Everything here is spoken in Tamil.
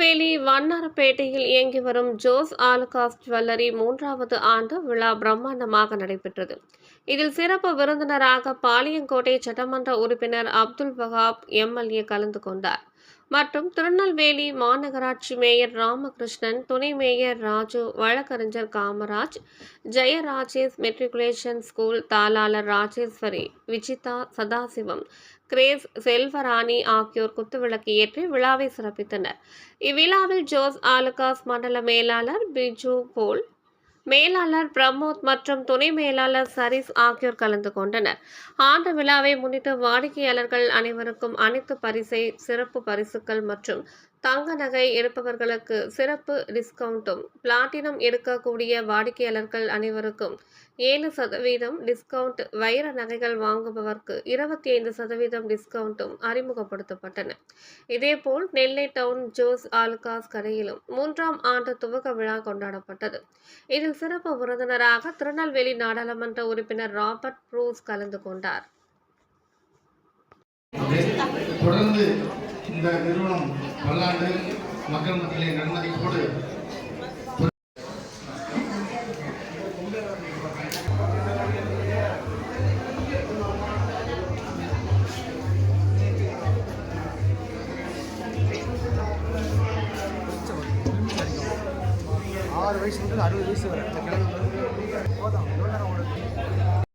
திருநெல்வேலி வண்ணாரப்பேட்டையில் இயங்கி வரும் ஜோஸ் ஆலுகாஸ் ஜுவல்லரி மூன்றாவது ஆண்டு விழா பிரம்மாண்டமாக நடைபெற்றது. இதில் சிறப்பு விருந்தினராக பாளையங்கோட்டை சட்டமன்ற உறுப்பினர் அப்துல் வஹாப் எம்எல்ஏ கலந்து கொண்டார். மற்றும் திருநெல்வேலி மாநகராட்சி மேயர் ராமகிருஷ்ணன் துணை மேயர் ராஜு வழக்கறிஞர் காமராஜ் ஜெயராஜேஷ் மெட்ரிகுலேஷன் ஸ்கூல் தாளாளர் ராஜேஸ்வரி விஜிதா சதாசிவம் கிரேஸ் செல்வராணி ஆகியோர் குத்துவிளக்கு ஏற்றி விழாவை சிறப்பித்தனர். இவ்விழாவில் ஜோஸ் ஆலுகாஸ் மண்டல மேலாளர் பிஜு போல் மேலாளர் பிரமோத் மற்றும் துணை மேலாளர் சரிஸ் ஆகியோர் கலந்து கொண்டனர். ஆண்டு விழாவை முன்னிட்டு வாடிக்கையாளர்கள் அனைவருக்கும் அனைத்து பரிசை சிறப்பு பரிசுகள் மற்றும் தங்க நகை எடுப்பவர்களுக்கு சிறப்பு டிஸ்கவுண்ட்டும். பிளாட்டினம் எடுக்கக்கூடிய வாடிக்கையாளர்கள் அனைவருக்கும் ஏழு சதவீதம் டிஸ்கவுண்ட். வைர நகைகள் வாங்குபவர்க்கு இருபத்தி ஐந்து சதவீதம் டிஸ்கவுண்ட்டும் அறிமுகப்படுத்தப்பட்டன. இதேபோல் நெல்லை டவுன் ஜோஸ் ஆலுகாஸ் கடையிலும் மூன்றாம் ஆண்டு துவக்க விழா கொண்டாடப்பட்டது. இதில் சிறப்பு விருந்தினராக திருநெல்வேலி நாடாளுமன்ற உறுப்பினர் ராபர்ட் ப்ரூஸ் கலந்து கொண்டார். தொடர்ந்து இந்த நிறுவனம் பல்லாண்டு மக்கள் மத்தியிலே நன்மதிப்போடு ஆறு வயசு முதல் அறுபது வயசு வரை இந்த கிழமை போதும். எவ்வளோ நேரம்